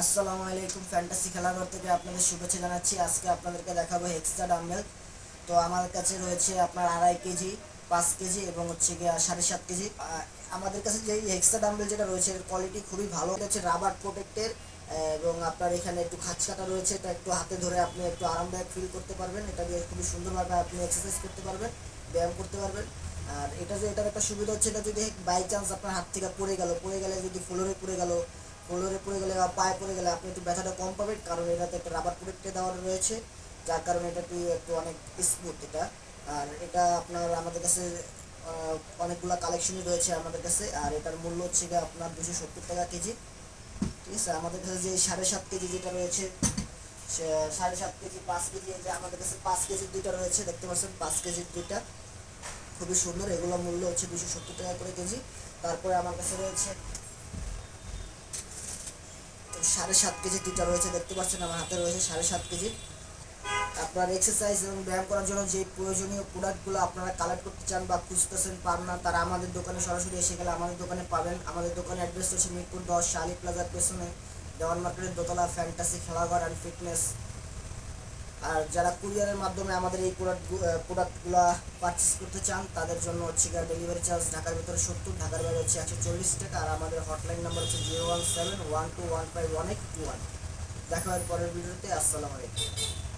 আসসালামু আলাইকুম ফ্যান্টাসি খেলাঘর থেকে আপনাদের শুভেচ্ছা জানাচ্ছি। আজকে আপনাদেরকে দেখাবো হেক্সা ডাম্বেল তো আমার কাছে রয়েছে আপনার আড়াই কেজি, পাঁচ কেজি এবং হচ্ছে গিয়ে সাড়ে সাত কেজি। আমাদের কাছে যে হেক্সা ডাম্বেল যেটা রয়েছে, এর কোয়ালিটি খুবই ভালো। হচ্ছে রাবার প্রোটেক্টের এবং আপনার এখানে একটু খাঁচ কাটা রয়েছে, এটা একটু হাতে ধরে আপনি একটু আরামদায়ক ফিল করতে পারবেন। এটা দিয়ে খুবই সুন্দরভাবে আপনি এক্সারসাইজ করতে পারবেন, ব্যায়াম করতে পারবেন। আর এটা যে এটার একটা সুবিধা হচ্ছে, এটা যদি বাই চান্স আপনার হাত থেকে পড়ে গেল, পড়ে গেলে যদি ফ্লোরে পড়ে গেল ফ্লোরে পড়ে গেলে বা পায়ে পড়ে গেলে আপনি একটু ব্যথাটা কম পাবেন, কারণ এটাতে একটা রাবার প্রোটেক্টে দেওয়া রয়েছে, যার কারণে এটা একটু একটু অনেক স্মুথ এটা। আর এটা আপনার আমাদের কাছে অনেকগুলো কালেকশনই রয়েছে আমাদের কাছে, আর এটার মূল্য হচ্ছে গিয়ে আপনার দুশো সত্তর টাকা কেজি। ঠিক আছে? আমাদের কাছে যে সাড়ে সাত কেজি যেটা রয়েছে সাড়ে সাত কেজি, পাঁচ কেজি যে আমাদের কাছে পাঁচ কেজির দুইটা রয়েছে, দেখতে পাচ্ছেন পাঁচ কেজির দুইটা। খুবই সুন্দর এগুলো মূল্য হচ্ছে দুশো সত্তর টাকা করে কেজি। তারপরে আমার কাছে রয়েছে সাড়ে সাত কেজি দুটা রয়েছে, দেখতে পাচ্ছেন আমার হাতে রয়েছে সাড়ে সাত কেজি। আপনার এক্সারসাইজ এবং ব্যায়াম করার জন্য যে প্রয়োজনীয় প্রোডাক্টগুলো আপনারা কালেক্ট করতে চান বা খুঁজতেছেন পান না, তারা আমাদের দোকানে সরাসরি এসে গেলে আমাদের দোকানে পাবেন। আমাদের দোকানে অ্যাড্রেস হচ্ছে মিরপুর দশ শালি প্লাজার পেছনে দেওয়ান মার্কেটের দোতলা ফ্যান্টাসি খেলাঘর অ্যান্ড ফিটনেস আর যারা কুরিয়ারের মাধ্যমে আমাদের এই প্রোডাক্ট প্রোডাক্টগুলো পারচেস করতে চান, তাদের জন্য হচ্ছে ডেলিভারি চার্জ ঢাকার ভিতরে সত্তর, ঢাকার বাইরে হচ্ছে একশো চল্লিশ টাকা, আর আমাদের হটলাইন নাম্বার হচ্ছে zero one seven one two one five one eight two one দেখা হয় পরের ভিডিওতে, আসসালামু আলাইকুম।